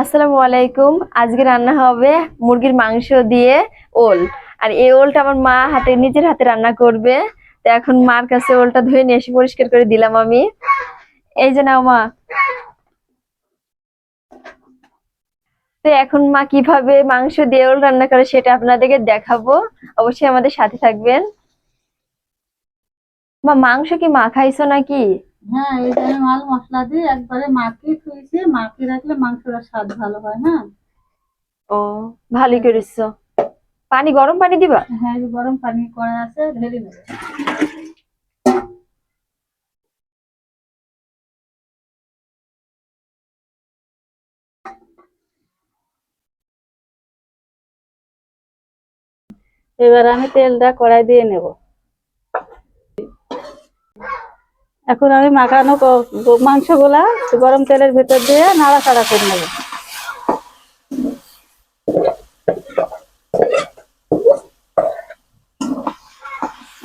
আসসালামু আলাইকুম। আজকে রান্না হবে মুরগির মাংস দিয়ে ওল। আর এই ওলটা আমার মা হাতে, নিজের হাতে রান্না করবে। তো এখন মার কাছে ওলটা ধুয়ে নিয়ে এসে পরিষ্কার করে দিলাম আমি। এই যে নাও মা। তো এখন মা কীভাবে মাংস দিয়ে ওল রান্না করে সেটা আপনাদেরকে দেখাবো। অবশ্যই আমাদের সাথে থাকবেন। মা, মাংস কি মা খাইছো নাকি? হ্যাঁ এই যে মাল মশলা দিয়ে একবারে মাখিয়ে থুইছি মাখিয়ে রাখলে মাংসটা স্বাদ ভালো হয় হ্যাঁ। ও ভালোই করেছ। পানি গরম পানি দিবা? হ্যাঁ গরম পানি করা আছে ঢেলে নেবে। এবার আমি তেলটা কড়াই দিয়ে নেব। এখন আমি মাখানো মাংসগুলা গরম তেলের ভেতর দিয়ে নাড়াচাড়া করে নেব।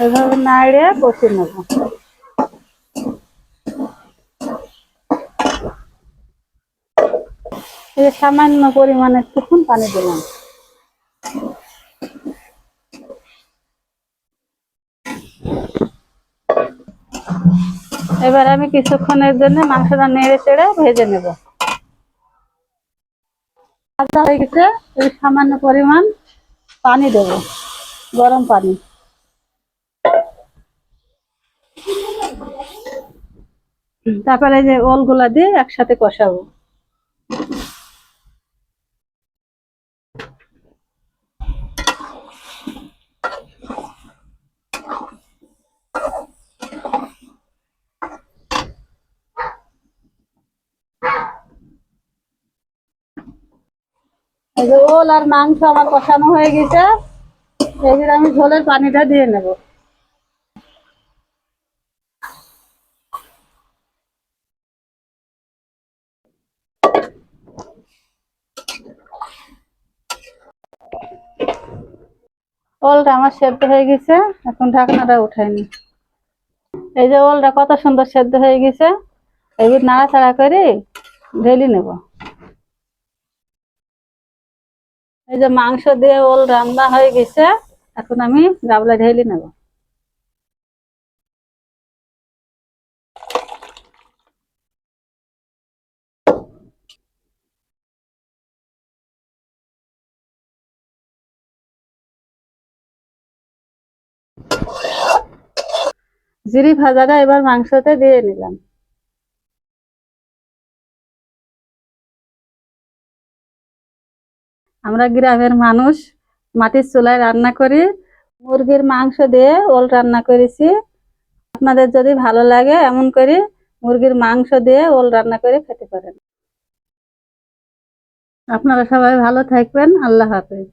এভাবে নাড়িয়ে কষে নেব। সামান্য পরিমাণে একটুক্ষণ পানি দিলাম। এবার আমি কিছুক্ষণের জন্য মাংসটা নেড়ে চেড়ে ভেজে নেব। ভাজা হয়ে গেছে সামান্য পরিমাণ পানি দেব, গরম পানি। তারপরে যে ওলগুলা দিয়ে একসাথে কষাবো। এই যে ওল আর মাংস আমার কষানো হয়ে গেছে। এবার আমি ঝোলের পানিটা দিয়ে নেব। ওলটা আমার সেদ্ধ হয়ে গেছে। এখন ঢাকনাটা উঠাইনি এই যে ওলটা কত সুন্দর সেদ্ধ হয়ে গেছে। এবার নাড়াচাড়া করে ঢেলি নেব। যে মাংস দিয়ে ওল রান্না হয়ে গেছে, এখন আমি গাবলা ঢেলে নেব। জিরি ভাজাটা এবার মাংসতে দিয়ে নিলাম। আমরা গ্রামের মানুষ, মাটির চুলায় রান্না করি, মুরগির মাংস দিয়ে ওল রান্না করেছি। আপনাদের যদি ভালো লাগে এমন করে মুরগির মাংস দিয়ে ওল রান্না করে খেতে পারেন। আপনারা সবাই ভালো থাকবেন। আল্লাহ হাফেজ।